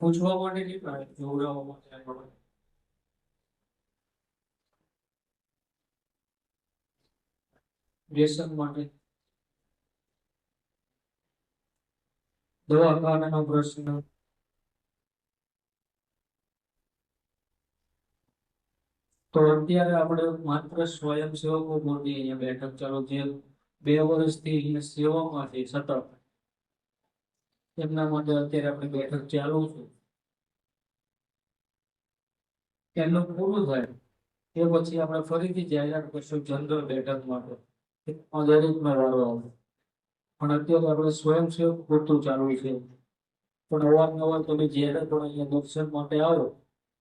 પૂછવા માટે નહીં પણ જોવડાવવા માટે વ્યસન માટે. દવાખાનાનો પ્રશ્ન. તો અત્યારે આપણે માત્ર સ્વયંસેવકો મોટી અહીંયા બેઠક ચાલુ જે બે વર્ષથી અહીંયા સેવામાંથી સતત. એમના માટે અત્યારે આપણે બેઠક ચાલુ છે. એમનું પૂરું થાય એ પછી આપણે ફરીથી જાહેરાત કરશું જનરલ બેઠક માટે. પણ અત્યારે આપણે સ્વયંસેવક પૂરતું ચાલુ છે. પણ અવારનવાર તમે જ્યારે પણ અહીંયા દર્શન માટે આવો,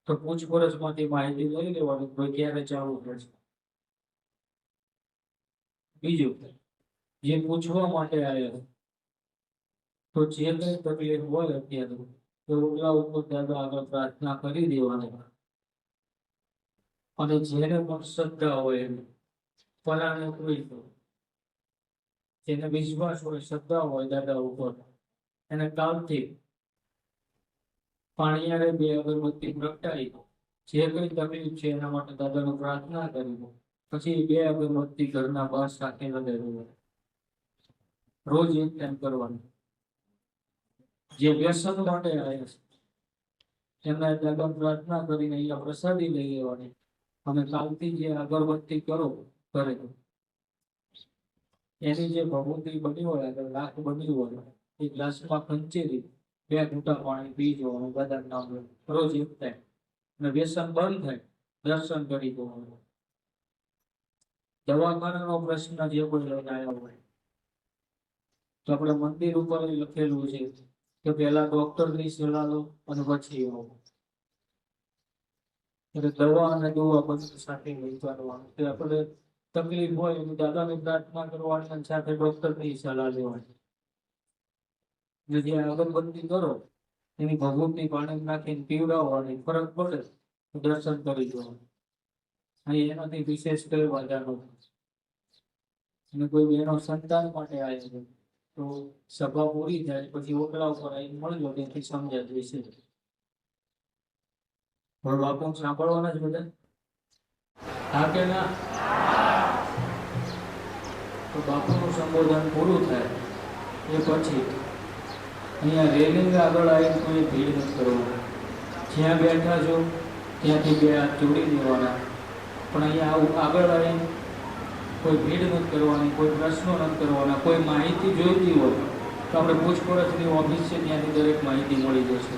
તો પૂછપરછમાંથી માહિતી લઈ લેવાની કોઈ ક્યારે ચાલુ થશે બીજું, જે પૂછવા માટે આવ્યા તો જે કઈ તકલીફ હોય અત્યારે, તો ઓલા ઉપર દાદા આગળ પ્રાર્થના કરી દેવાની. અને જેને પણ શ્રદ્ધા હોય એને ફલાણે પૂછો જેને વિશ્વાસ હોય, શ્રદ્ધા હોય દાદા ઉપર, એને કાલથી પાણીયારે બે અગરબત્તી પ્રગટાવી જે કઈ તકલીફ છે એના માટે દાદાનું પ્રાર્થના કરી દો. પછી બે અગરબત્તી ઘરના બહાર સાથે દેવું રોજ એક ટાઈમ કરવાનું. જે વ્યસન માટે આવ્યા છે. એમના દાદા પ્રાર્થના કરીને અહીંયા પ્રસાદી લઈ લેવાની. અને કાલથી જે અગરબત્તી કરો કરે એની જે ભગવતી બની હોય આગળ લાખ બની હોય, એ ગ્લાસમાં ખંચેરી બે ઘૂંટા પાણી પી જવાનું બધા નામ રોજ એક થાય. અને વ્યસન બંધ થાય, દર્શન કરી જવાનું દવાખાનાનો પ્રશ્ન જે કોઈ લઈને હોય. તો આપણે મંદિર ઉપર લખેલું છે કે પહેલા ડોક્ટરની સલાહ લો અને પછી એટલે દવા અને દવા બધું સાથે લઈ ચાલવાનું તે આપણે તકલીફ હોય એની દાદાની પ્રાર્થના કરવાની અને સાથે ડોક્ટરની સલાહ લેવાની. એટલે જે અગરબત્તી કરો, એની ભભૂતની પાણી નાખીને પીવડાવવાની. ફરક પડે દર્શન કરી જવાનું અને એનાથી વિશેષ કઈ વાંધા અને કોઈ એનો સંતાન માટે આવે છે તો સભા પૂરી થાય પછી ઓટલા ઉપર આવીને મળજો, ત્યાંથી સમજાતું વિશે. પણ બાપુ સાંભળવાના જ બધા. હા કે ના? તો બાપુનું સંબોધન પૂરું થાય એ પછી અહીંયા રેલિંગ આગળ આવીને કોઈ ભીડ નથી કરવાની. જ્યાં બેઠા છો ત્યાંથી બે હાથ જોડી દેવાના. પણ અહીંયા આવું આગળ આવીને કોઈ ભીડ નથી કરવાની, કોઈ પ્રશ્નો નથી કરવાના, કોઈ માહિતી જોઈતી હોય તો આપણે પૂછપરછની ઓફિસ છે ત્યાંથી દરેક માહિતી મળી જશે.